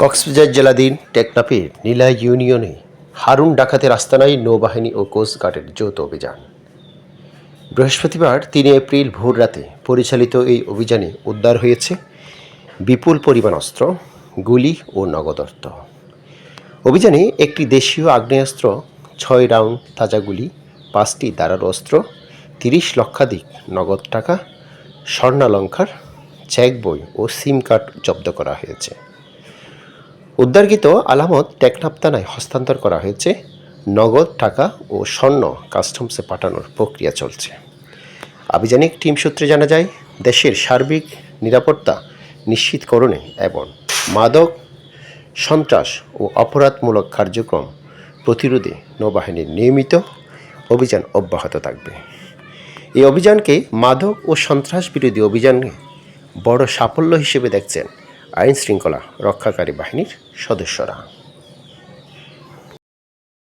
কক্সবাজার জেলাধীন টেকনাফের নীলা ইউনিয়নে হারুন ডাকাতের আস্তানায় নৌবাহিনী ও কোস্টগার্ডের যৌথ অভিযান। বৃহস্পতিবার তিন এপ্রিল ভোর রাতে পরিচালিত এই অভিযানে উদ্ধার হয়েছে বিপুল পরিমাণ অস্ত্র, গুলি ও নগদ অর্থ। অভিযানে একটি দেশীয় আগ্নেয়াস্ত্র, ছয় রাউন্ড তাজা গুলি, পাঁচটি দাঁড়ার অস্ত্র, তিরিশ লক্ষাধিক নগদ টাকা, স্বর্ণালঙ্কার, চেক বই ও সিম কার্ড জব্দ করা হয়েছে। উদ্ধারকৃত আলামত টেকনাফ থানায় হস্তান্তর করা হয়েছে। নগদ টাকা ও স্বর্ণ কাস্টমসে পাঠানোর প্রক্রিয়া চলছে। আভিযানিক টিম সূত্রে জানা যায়, দেশের সার্বিক নিরাপত্তা নিশ্চিতকরণে এবং মাদক সন্ত্রাস ও অপরাধমূলক কার্যক্রম প্রতিরোধে নৌবাহিনীর নিয়মিত অভিযান অব্যাহত থাকবে। এই অভিযানকে মাদক ও সন্ত্রাস বিরোধী অভিযানে বড় সাফল্য হিসেবে দেখছেন আইন শৃঙ্খলা রক্ষাকারী বাহিনীর সদস্যরা।